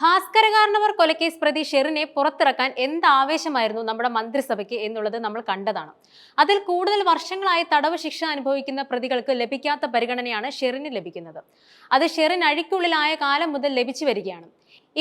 ഭാസ്കരകാരണവർ കൊലക്കേസ് പ്രതി ഷെറിനെ പുറത്തിറക്കാൻ എന്ത് ആവേശമായിരുന്നു നമ്മുടെ മന്ത്രിസഭയ്ക്ക് എന്നുള്ളത് നമ്മൾ കണ്ടതാണ്. അതിൽ കൂടുതൽ വർഷങ്ങളായി തടവ് ശിക്ഷ അനുഭവിക്കുന്ന പ്രതികൾക്ക് ലഭിക്കാത്ത പരിഗണനയാണ് ഷെറിന് ലഭിക്കുന്നത്. അത് ഷെറിൻ അഴിക്കുള്ളിലായ കാലം മുതൽ ലഭിച്ചു വരികയാണ്.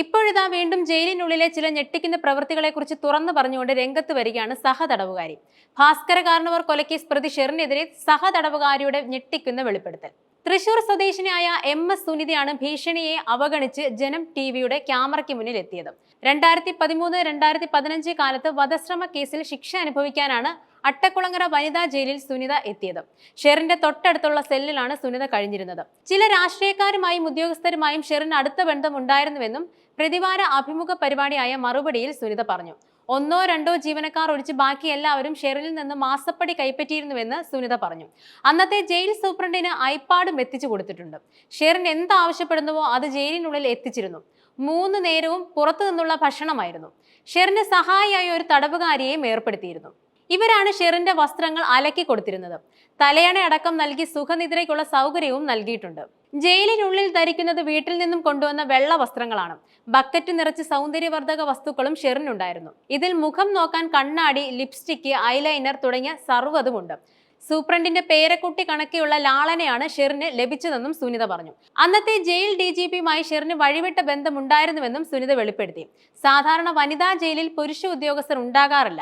ഇപ്പോഴിതാ വീണ്ടും ജയിലിനുള്ളിലെ ചില ഞെട്ടിക്കുന്ന പ്രവൃത്തികളെക്കുറിച്ച് തുറന്നു പറഞ്ഞുകൊണ്ട് രംഗത്ത് വരികയാണ് സഹതടവുകാരി. ഭാസ്കര കാരണവർ കൊലക്കേസ് പ്രതി ഷെറിനെതിരെ സഹതടവുകാരിയുടെ ഞെട്ടിക്കുന്ന വെളിപ്പെടുത്തൽ. തൃശൂർ സ്വദേശിനിയായ എം എസ് സുനിതയാണ് ഭീഷണിയെ അവഗണിച്ച് ജനം ടി വിയുടെ ക്യാമറയ്ക്ക് മുന്നിൽ എത്തിയത്. രണ്ടായിരത്തി പതിമൂന്ന് രണ്ടായിരത്തി പതിനഞ്ച് കാലത്ത് വധശ്രമ കേസിൽ ശിക്ഷ അനുഭവിക്കാനാണ് അട്ടക്കുളങ്ങര വനിതാ ജയിലിൽ സുനിത എത്തിയത്. ഷെറിന്റെ തൊട്ടടുത്തുള്ള സെല്ലിലാണ് സുനിത കഴിഞ്ഞിരുന്നത്. ചില രാഷ്ട്രീയക്കാരുമായും ഉദ്യോഗസ്ഥരുമായും ഷെറിന് അടുത്ത ബന്ധമുണ്ടായിരുന്നുവെന്നും പ്രതിവാര അഭിമുഖ പരിപാടിയായ മറുപടിയിൽ സുനിത പറഞ്ഞു. ഒന്നോ രണ്ടോ ജീവനക്കാർ ഒഴിച്ച് ബാക്കി എല്ലാവരും ഷെറിനിൽ നിന്ന് മാസപ്പടി കൈപ്പറ്റിയിരുന്നുവെന്ന് സുനിത പറഞ്ഞു. അന്നത്തെ ജയിൽ സൂപ്രണ്ടിന് ഐപാഡും എത്തിച്ചു കൊടുത്തിട്ടുണ്ട്. ഷെറിൻ എന്ത് ആവശ്യപ്പെടുന്നുവോ അത് ജയിലിനുള്ളിൽ എത്തിച്ചിരുന്നു. മൂന്ന് നേരവും പുറത്തു നിന്നുള്ള ഭക്ഷണമായിരുന്നു. ഷെറിന് സഹായിയായി ഒരു തടവുകാരിയെയും ഏർപ്പെടുത്തിയിരുന്നു. ഇവരാണ് ഷെറിന്റെ വസ്ത്രങ്ങൾ അലക്കി കൊടുത്തിരുന്നത്. തലയണ അടക്കം നൽകി സുഖനിദ്രയ്ക്കുള്ള സൗകര്യവും നൽകിയിട്ടുണ്ട്. ജയിലിനുള്ളിൽ ധരിക്കുന്നത് വീട്ടിൽ നിന്നും കൊണ്ടുവന്ന വെള്ള വസ്ത്രങ്ങളാണ്. ബക്കറ്റ് നിറച്ച് സൗന്ദര്യവർദ്ധക വസ്തുക്കളും ഷെറിനുണ്ടായിരുന്നു. ഇതിൽ മുഖം നോക്കാൻ കണ്ണാടി ലിപ്സ്റ്റിക്ക് ഐലൈനർ തുടങ്ങിയ സർവതുമുണ്ട് സൂപ്രണ്ടിന്റെ പേരക്കുട്ടി കണക്കെയുള്ള ലാളനയാണ് ഷെറിന് ലഭിച്ചതെന്നും സുനിത പറഞ്ഞു. അന്നത്തെ ജയിൽ ഡി ജി പിയുമായി ഷെറിന് വഴിവിട്ട ബന്ധമുണ്ടായിരുന്നുവെന്നും സുനിത വെളിപ്പെടുത്തി. സാധാരണ വനിതാ ജയിലിൽ പുരുഷ ഉദ്യോഗസ്ഥർ ഉണ്ടാകാറില്ല.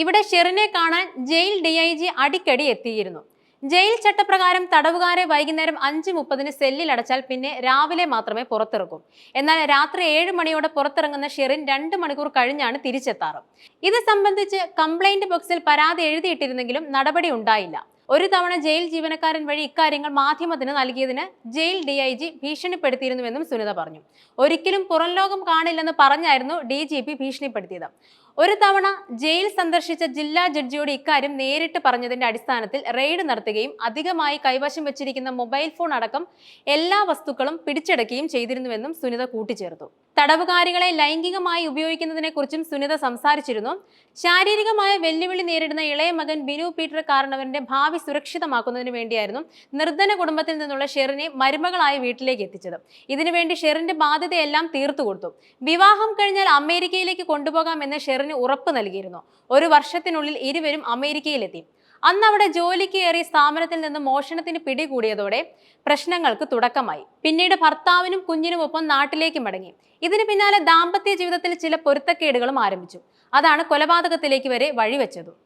ഇവിടെ ഷെറിനെ കാണാൻ ജയിൽ ഡി ഐ ജി അടിക്കടി എത്തിയിരുന്നു. ജയിൽ ചട്ടപ്രകാരം തടവുകാരെ വൈകുന്നേരം അഞ്ച് മുപ്പതിന് സെല്ലിൽ അടച്ചാൽ പിന്നെ രാവിലെ മാത്രമേ പുറത്തിറക്കൂ എന്നാൽ രാത്രി ഏഴ് മണിയോടെ പുറത്തിറങ്ങുന്ന ഷെറിൻ രണ്ട് മണിക്കൂർ കഴിഞ്ഞാണ് തിരിച്ചെത്താറ്. ഇത് സംബന്ധിച്ച് കംപ്ലൈന്റ് ബോക്സിൽ പരാതി എഴുതിയിട്ടിരുന്നെങ്കിലും നടപടി ഉണ്ടായില്ല. ഒരു തവണ ജയിൽ ജീവനക്കാരൻ വഴി ഇക്കാര്യങ്ങൾ മാധ്യമത്തിന് നൽകിയതിന് ജയിൽ ഡി ഐ ജി ഭീഷണിപ്പെടുത്തിയിരുന്നുവെന്നും സുനിത പറഞ്ഞു. ഒരിക്കലും പുറം ലോകം കാണില്ലെന്ന് പറഞ്ഞായിരുന്നു ഡി ജി പി ഭീഷണിപ്പെടുത്തിയത്. ഒരു തവണ ജയിൽ സന്ദർശിച്ച ജില്ലാ ജഡ്ജിയോട് ഇക്കാര്യം നേരിട്ട് പറഞ്ഞതിന്റെ അടിസ്ഥാനത്തിൽ റെയ്ഡ് നടത്തുകയും അധികമായി കൈവശം വെച്ചിരിക്കുന്ന മൊബൈൽ ഫോൺ അടക്കം എല്ലാ വസ്തുക്കളും പിടിച്ചെടുക്കുകയും ചെയ്തിരുന്നുവെന്നും സുനിത കൂട്ടിച്ചേർത്തു. തടവുകാരികളെ ലൈംഗികമായി ഉപയോഗിക്കുന്നതിനെക്കുറിച്ചും സുനിത സംസാരിച്ചിരുന്നു. ശാരീരികമായ വെല്ലുവിളി നേരിടുന്ന ഇളയ മകൻ ബിനു പീറ്റർ കാരണവന്റെ ഭാവി സുരക്ഷിതമാക്കുന്നതിന് വേണ്ടിയായിരുന്നു നിർധന കുടുംബത്തിൽ നിന്നുള്ള ഷെറിനെ മരുമകളായി വീട്ടിലേക്ക് എത്തിച്ചത്. ഇതിനുവേണ്ടി ഷെറിന്റെ ബാധ്യതയെല്ലാം തീർത്തു കൊടുത്തു വിവാഹം കഴിഞ്ഞാൽ അമേരിക്കയിലേക്ക് കൊണ്ടുപോകാമെന്ന് ഷെറിന് ഉറപ്പ് നൽകിയിരുന്നു. ഒരു വർഷത്തിനുള്ളിൽ ഇരുവരും അമേരിക്കയിലെത്തി. അന്ന് അവിടെ ജോലിക്ക് കയറി സ്ഥാപനത്തിൽ നിന്ന് മോഷണത്തിന് പിടികൂടിയതോടെ പ്രശ്നങ്ങൾക്ക് തുടക്കമായി. പിന്നീട് ഭർത്താവിനും കുഞ്ഞിനും ഒപ്പം നാട്ടിലേക്ക് മടങ്ങി. ഇതിന് പിന്നാലെ ദാമ്പത്യ ജീവിതത്തിൽ ചില പൊരുത്തക്കേടുകളും ആരംഭിച്ചു. അതാണ് കൊലപാതകത്തിലേക്ക് വരെ വഴിവെച്ചതും.